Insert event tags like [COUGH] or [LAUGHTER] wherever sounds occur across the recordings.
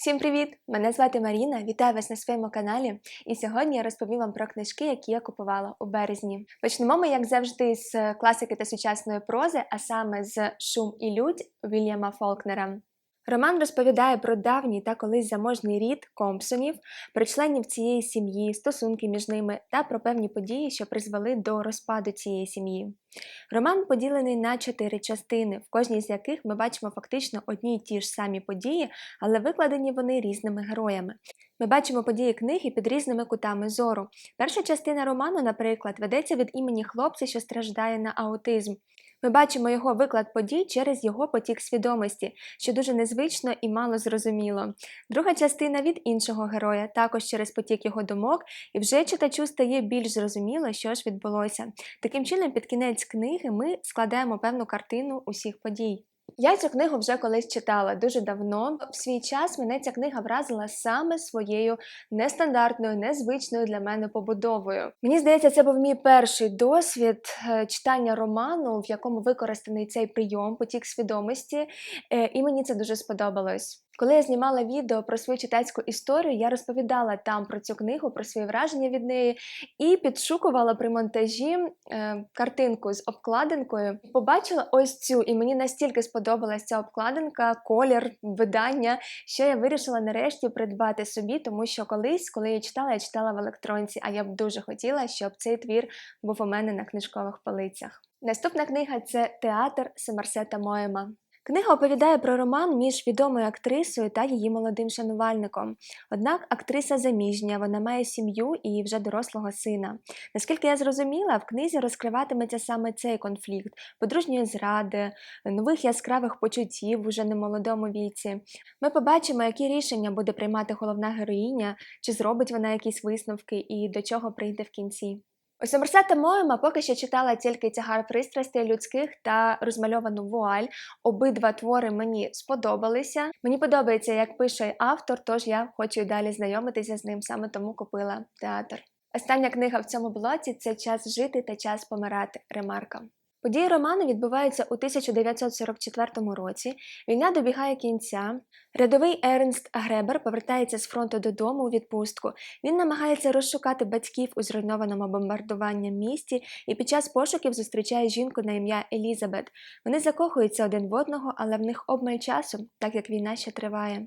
Всім привіт! Мене звати Маріна. Вітаю вас на своєму каналі. І сьогодні я розповім вам про книжки, які я купувала у березні. Почнемо ми, як завжди, з класики та сучасної прози, а саме з Шум і лють Вільяма Фолкнера. Роман розповідає про давній та колись заможний рід Компсонів, про членів цієї сім'ї, стосунки між ними та про певні події, що призвели до розпаду цієї сім'ї. Роман поділений на чотири частини, в кожній з яких ми бачимо фактично одні й ті ж самі події, але викладені вони різними героями. Ми бачимо події книги під різними кутами зору. Перша частина роману, наприклад, ведеться від імені хлопця, що страждає на аутизм. Ми бачимо його виклад подій через його потік свідомості, що дуже незвично і мало зрозуміло. Друга частина від іншого героя, також через потік його думок, і вже читачу стає більш зрозуміло, що ж відбулося. Таким чином, під кінець книги ми складаємо певну картину усіх подій. Я цю книгу вже колись читала дуже давно. В свій час мене ця книга вразила саме своєю нестандартною, незвичною для мене побудовою. Мені здається, це був мій перший досвід е, читання роману, в якому використаний цей прийом, потік свідомості, е, і мені це дуже сподобалось. Коли я знімала відео про свою читацьку історію, я розповідала там про цю книгу, про свої враження від неї, і підшукувала при монтажі е, картинку з обкладинкою. Побачила ось цю, і мені настільки сподобалася ця обкладинка, колір, видання, що я вирішила нарешті придбати собі, тому що колись, коли я читала, я читала в електронці, а я б дуже хотіла, щоб цей твір був у мене на книжкових полицях. Наступна книга це Театр Семарсета Моема. Книга оповідає про роман між відомою актрисою та її молодим шанувальником. Однак актриса заміжня, вона має сім'ю і вже дорослого сина. Наскільки я зрозуміла, в книзі розкриватиметься саме цей конфлікт подружньої зради, нових яскравих почуттів уже немолодому віці. Ми побачимо, які рішення буде приймати головна героїня, чи зробить вона якісь висновки і до чого прийде в кінці. У Сомерсета Моема поки що читала тільки тягар пристрастей людських та розмальовану вуаль. Обидва твори мені сподобалися. Мені подобається, як пише автор, тож я хочу й далі знайомитися з ним, саме тому купила театр. Остання книга в цьому блоці це Час жити та час помирати. Ремарка. Події роману відбуваються у 1944 році. Війна добігає кінця. Рядовий Ернст Гребер повертається з фронту додому у відпустку. Він намагається розшукати батьків у зруйнованому бомбардуванням місті і під час пошуків зустрічає жінку на ім'я Елізабет. Вони закохуються один в одного, але в них обмаль часу, так як війна ще триває.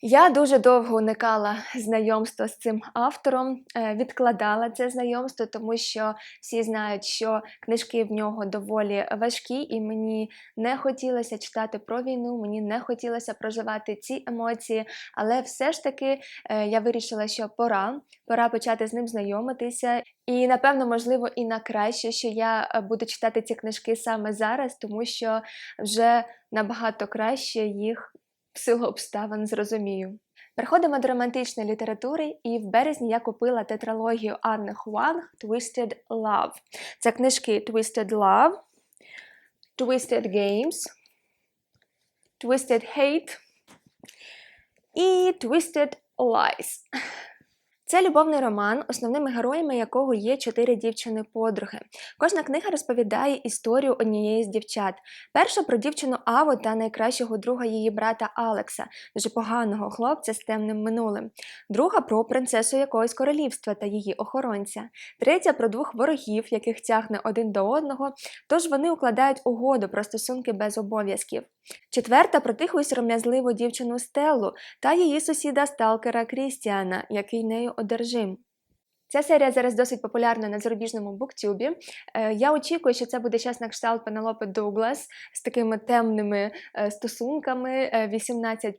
Я дуже довго уникала знайомства з цим автором, е, відкладала це знайомство, тому що всі знають, що книжки в нього доволі важкі, і мені не хотілося читати про війну, мені не хотілося проживати ці емоції, але все ж таки е, я вирішила, що пора, пора почати з ним знайомитися. І напевно, можливо, і на краще, що я е, буду читати ці книжки саме зараз, тому що вже набагато краще їх в силу обставин зрозумію. Переходимо до романтичної літератури, і в березні я купила тетралогію Анни Хуанг Twisted Love. Це книжки Twisted Love, Twisted Games, Twisted Hate і Twisted Lies. Це любовний роман, основними героями якого є чотири дівчини-подруги. Кожна книга розповідає історію однієї з дівчат. Перша про дівчину Аву та найкращого друга її брата Алекса, дуже поганого хлопця з темним минулим. Друга про принцесу якогось королівства та її охоронця. Третя про двох ворогів, яких тягне один до одного, тож вони укладають угоду про стосунки без обов'язків. Четверта про тиху й сором'язливу дівчину Стеллу та її сусіда сталкера Крістіана, який нею одержим. Ця серія зараз досить популярна на зарубіжному буктюбі. Е, я очікую, що це буде час на кшталт Пенелопи Дуглас з такими темними е, стосунками 18.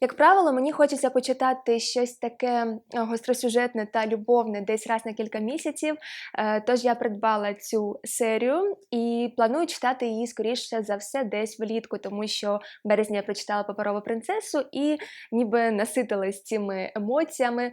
Як правило, мені хочеться почитати щось таке гостросюжетне та любовне десь раз на кілька місяців. Е, Тож я придбала цю серію і планую читати її скоріше за все десь влітку, тому що в березні я прочитала паперову принцесу і ніби наситилась цими емоціями,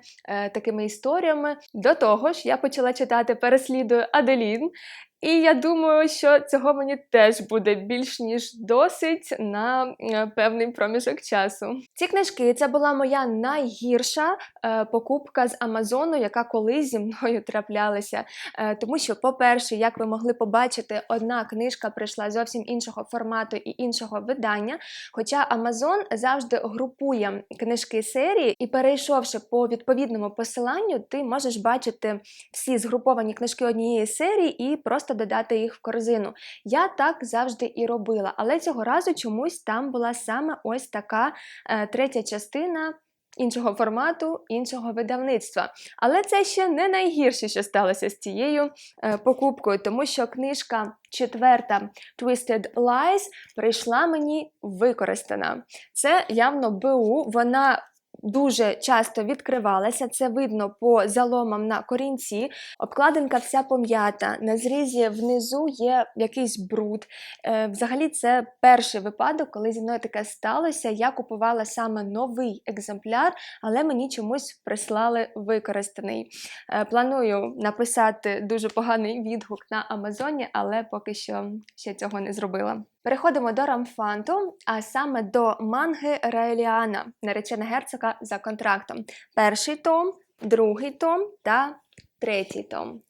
такими історіями. До того ж, я почала читати Переслідую Аделін, І я думаю, що цього мені теж буде більш ніж досить на е, певний проміжок часу. Ці книжки це була моя найгірша е, покупка з Амазону, яка колись зі мною траплялася. Е, тому що, по-перше, як ви могли побачити, одна книжка прийшла зовсім іншого формату і іншого видання. Хоча Амазон завжди групує книжки серії, і перейшовши по відповідному посиланню, ти можеш бачити всі згруповані книжки однієї серії і просто додати їх в корзину. Я так завжди і робила, але цього разу чомусь там була саме ось така е, третя частина. Іншого формату, іншого видавництва. Але це ще не найгірше, що сталося з цією е, покупкою, тому що книжка четверта Twisted Lies прийшла мені використана. Це явно БУ, вона дуже часто відкривалася. Це видно по заломам на корінці. Обкладинка вся пом'ята. На зрізі внизу є якийсь бруд. Е, Взагалі, це перший випадок, коли зі мною таке сталося. Я купувала саме новий екземпляр, але мені чомусь прислали використаний. Е, Планую написати дуже поганий відгук на Амазоні, але поки що ще цього не зробила. Переходимо до рамфанту, а саме до манги Раеліана, наречена герцога за контрактом. Перший том, другий том та третій том.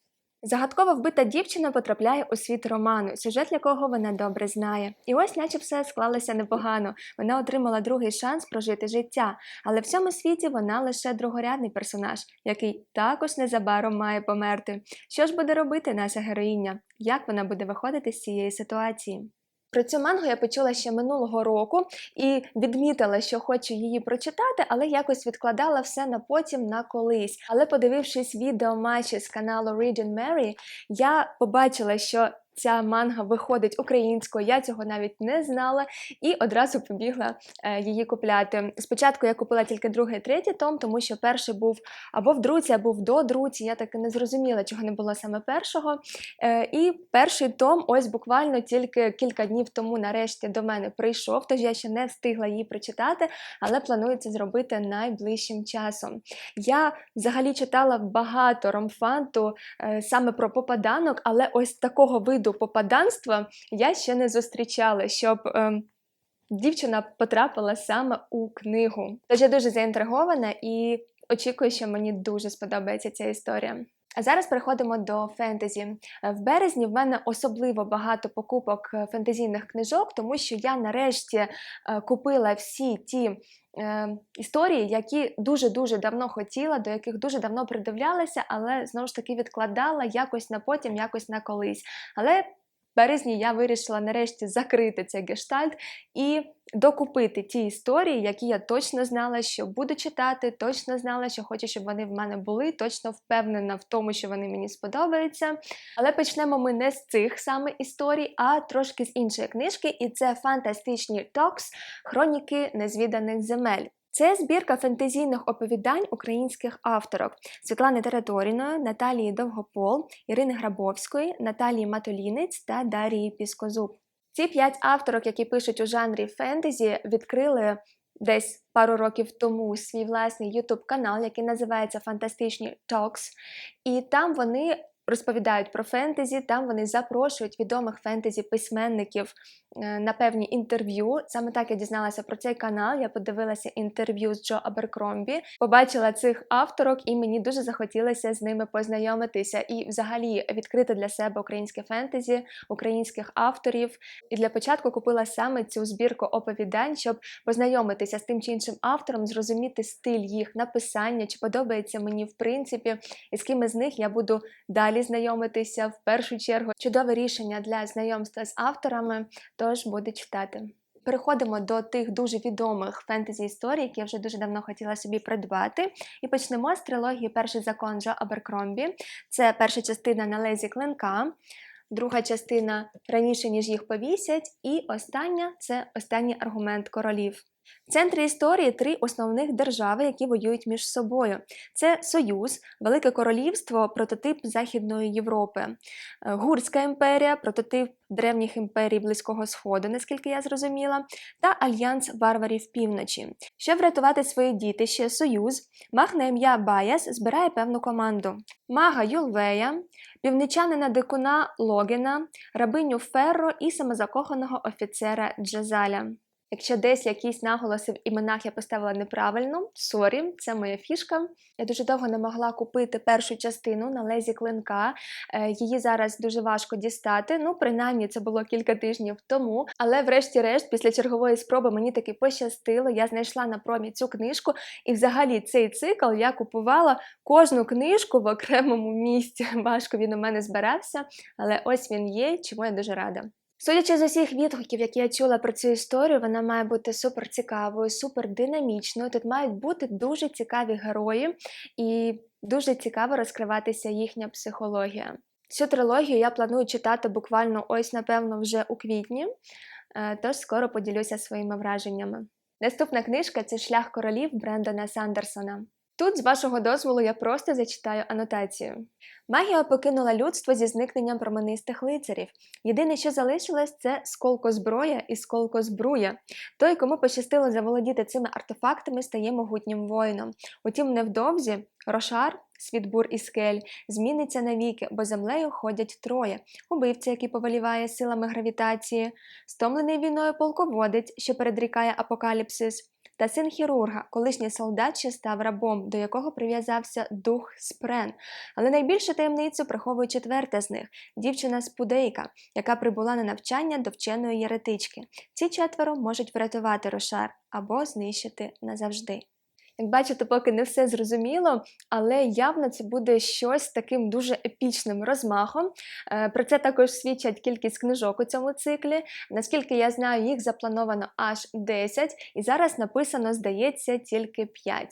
Загадково вбита дівчина потрапляє у світ роману, сюжет якого вона добре знає. І ось, наче все склалося непогано. Вона отримала другий шанс прожити життя, але в цьому світі вона лише другорядний персонаж, який також незабаром має померти. Що ж буде робити наша героїня? Як вона буде виходити з цієї ситуації? Про цю мангу я почула ще минулого року і відмітила, що хочу її прочитати, але якось відкладала все на потім на колись. Але подивившись відео матчі з каналу Reading Mary, я побачила, що ця манга виходить українською, я цього навіть не знала і одразу побігла е, її купляти. Спочатку я купила тільки другий третій том, тому що перший був або в друці, або в до друці. Я так і не зрозуміла, чого не було саме першого. Е, і перший том, ось буквально тільки кілька днів тому, нарешті, до мене прийшов, тож я ще не встигла її прочитати, але планую це зробити найближчим часом. Я взагалі читала багато ромфанту е, саме про попаданок, але ось такого виду попаданства я ще не зустрічала, щоб. ем, Дівчина потрапила саме у книгу. Тож я дуже заінтригована і очікую, що мені дуже сподобається ця історія. А зараз переходимо до фентезі. В березні в мене особливо багато покупок е, фентезійних книжок, тому що я нарешті е, купила всі ті е, історії, які дуже-дуже давно хотіла, до яких дуже давно придивлялася, але знову ж таки відкладала якось на потім, якось на колись. Але березні я вирішила нарешті закрити цей гештальт і докупити ті історії, які я точно знала, що буду читати, точно знала, що хочу, щоб вони в мене були, точно впевнена в тому, що вони мені сподобаються. Але почнемо ми не з цих саме історій, а трошки з іншої книжки, і це фантастичні токс Хроніки незвіданих земель. Це збірка фентезійних оповідань українських авторок Світлани Тераторіної, Наталії Довгопол, Ірини Грабовської, Наталії Матолінець та Дарії Піскозуб. Ці п'ять авторок, які пишуть у жанрі фентезі, відкрили десь пару років тому свій власний YouTube канал, який називається Фантастичні Talks. І там вони розповідають про фентезі, там вони запрошують відомих фентезі-письменників е, на певні інтерв'ю. Саме так я дізналася про цей канал. Я подивилася інтерв'ю з Джо Аберкромбі, побачила цих авторок, і мені дуже захотілося з ними познайомитися і взагалі відкрити для себе українське фентезі, українських авторів. І для початку купила саме цю збірку оповідань, щоб познайомитися з тим чи іншим автором, зрозуміти стиль їх написання, чи подобається мені в принципі, і з ким із них я буду далі знайомитися в першу чергу. Чудове рішення для знайомства з авторами, тож буду читати. Переходимо до тих дуже відомих фентезі історій, які я вже дуже давно хотіла собі придбати. І почнемо з трилогії Перший закон Джо Аберкромбі. Це перша частина на лезі клинка, друга частина раніше, ніж їх повісять, і остання це останній аргумент королів. В центрі історії три основних держави, які воюють між собою: це Союз, Велике Королівство, прототип Західної Європи, е, Гурська імперія, прототип древніх імперій Близького Сходу, наскільки я зрозуміла, та Альянс варварів півночі. Щоб врятувати свої дітище, Союз, маг на ім'я Баяс збирає певну команду: мага Юлвея, півничанина дикуна Логіна, рабиню Ферро і самозакоханого офіцера Джазаля. Якщо десь якісь наголоси в іменах я поставила неправильно, сорі, це моя фішка. Я дуже довго не могла купити першу частину на лезі клинка. Е, Її зараз дуже важко дістати. Ну, принаймні, це було кілька тижнів тому. Але, врешті-решт, після чергової спроби мені таки пощастило. Я знайшла на промі цю книжку, і взагалі цей цикл я купувала кожну книжку в окремому місці. [LAUGHS] Важко він у мене збирався, але ось він є, чому я дуже рада. Судячи з усіх відгуків, які я чула про цю історію, вона має бути супер цікавою, супер динамічною. Тут мають бути дуже цікаві герої, і дуже цікаво розкриватися їхня психологія. Цю трилогію я планую читати буквально ось, напевно, вже у квітні, е, тож скоро поділюся своїми враженнями. Наступна книжка це Шлях королів Брендона Сандерсона. Тут, з вашого дозволу, я просто зачитаю анотацію. Магія покинула людство зі зникненням променистих лицарів. Єдине, що залишилось, це сколко зброя і сколко збруя. Той, кому пощастило заволодіти цими артефактами, стає могутнім воїном. Утім, невдовзі Рошар, світ бур і скель, зміниться навіки, бо землею ходять троє: убивця, який повеліває силами гравітації, стомлений війною полководець, що передрікає апокаліпсис. Та син хірурга, колишній солдат, що став рабом, до якого прив'язався дух Спрен. Але найбільшу таємницю приховує четверта з них дівчина Спудейка, яка прибула на навчання до вченої єретички. Ці четверо можуть врятувати Рошар або знищити назавжди. Як бачите, поки не все зрозуміло, але явно це буде щось таким дуже епічним розмахом. Е, Про це також свідчать кількість книжок у цьому циклі. Наскільки я знаю, їх заплановано аж 10, і зараз написано, здається, тільки 5.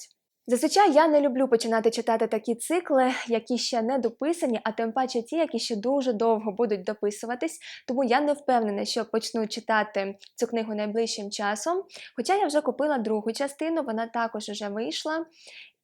Зазвичай я не люблю починати читати такі цикли, які ще не дописані, а тим паче ті, які ще дуже довго будуть дописуватись. Тому я не впевнена, що почну читати цю книгу найближчим часом. Хоча я вже купила другу частину, вона також вже вийшла.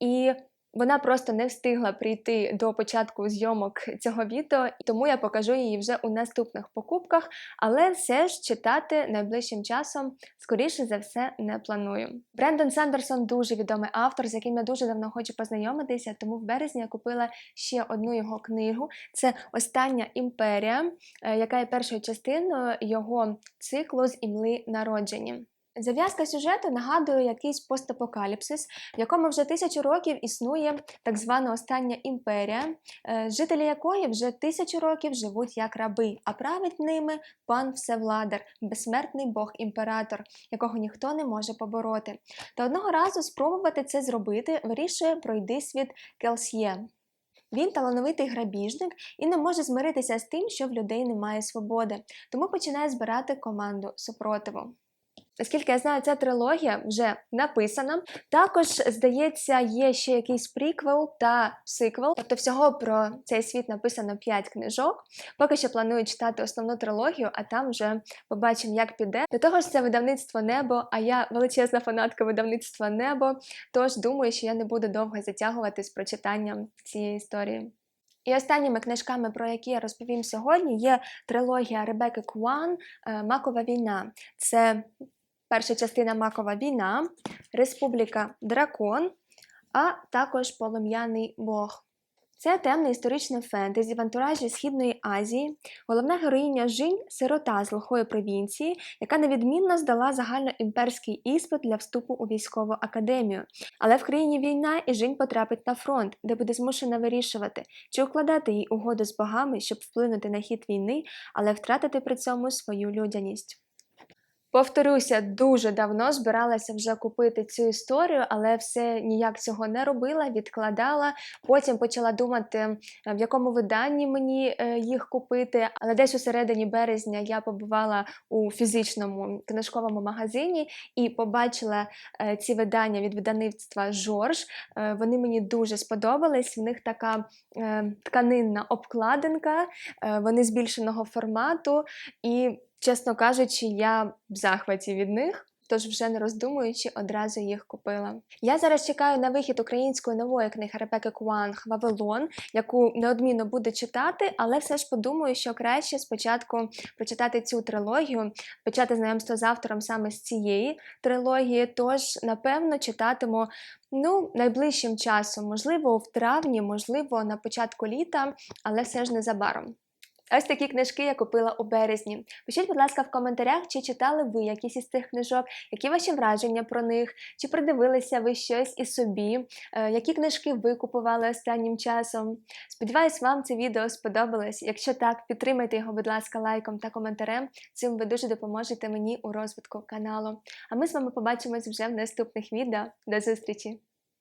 І вона просто не встигла прийти до початку зйомок цього відео, тому я покажу її вже у наступних покупках, але все ж читати найближчим часом, скоріше за все, не планую. Брендон Сандерсон дуже відомий автор, з яким я дуже давно хочу познайомитися, тому в березні я купила ще одну його книгу. Це Остання імперія, е, яка є першою частиною його циклу з імли народження. Зав'язка сюжету нагадує якийсь постапокаліпсис, в якому вже тисячу років існує так звана остання імперія, е, жителі якої вже тисячу років живуть як раби, а править ними пан Всевладар, безсмертний бог-імператор, якого ніхто не може побороти. Та одного разу спробувати це зробити вирішує пройди світ Келсьє. Він талановитий грабіжник і не може змиритися з тим, що в людей немає свободи, тому починає збирати команду супротиву. Наскільки я знаю, ця трилогія вже написана. Також, здається, є ще якийсь приквел та сиквел. Тобто, всього про цей світ написано 5 книжок. Поки що планую читати основну трилогію, а там вже побачимо, як піде. До того ж, це видавництво небо, а я величезна фанатка видавництва небо. Тож думаю, що я не буду довго затягувати з прочитанням цієї історії. І останніми книжками, про які я розповім сьогодні, є трилогія Ребекки Куан Макова війна. Це перша частина Макова війна, Республіка Дракон, а також Полум'яний Бог. Це темне історичне фентезі в антуражі Східної Азії. Головна героїня Жінь сирота з глухої провінції, яка невідмінно здала загальноімперський іспит для вступу у військову академію. Але в країні війна і Жінь потрапить на фронт, де буде змушена вирішувати, чи укладати їй угоду з богами, щоб вплинути на хід війни, але втратити при цьому свою людяність. Повторюся, дуже давно збиралася вже купити цю історію, але все ніяк цього не робила, відкладала. Потім почала думати, е, в якому виданні мені е, їх купити. Але десь у середині березня я побувала у фізичному книжковому магазині і побачила е, ці видання від видавництва Жорж. Вони мені дуже сподобались. В них така тканинна обкладинка, вони збільшеного формату і. Чесно кажучи, я в захваті від них. тож вже не роздумуючи, одразу їх купила. Я зараз чекаю на вихід української нової книги Ребекки Куанг Вавилон, яку неодмінно буду читати, але все ж подумаю, що краще спочатку прочитати цю трилогію, почати знайомство з автором саме з цієї трилогії. Тож, напевно, читатиму ну, найближчим часом, можливо, в травні, можливо, на початку літа, але все ж незабаром. Ось такі книжки я купила у березні. Пишіть, будь ласка, в коментарях, чи читали ви якісь із цих книжок, які ваші враження про них, чи придивилися ви щось і собі, е, які книжки ви купували останнім часом. Сподіваюсь, вам це відео сподобалось. Якщо так, підтримайте його, будь ласка, лайком та коментарем. Цим ви дуже допоможете мені у розвитку каналу. А ми з вами побачимось вже в наступних відео. До зустрічі!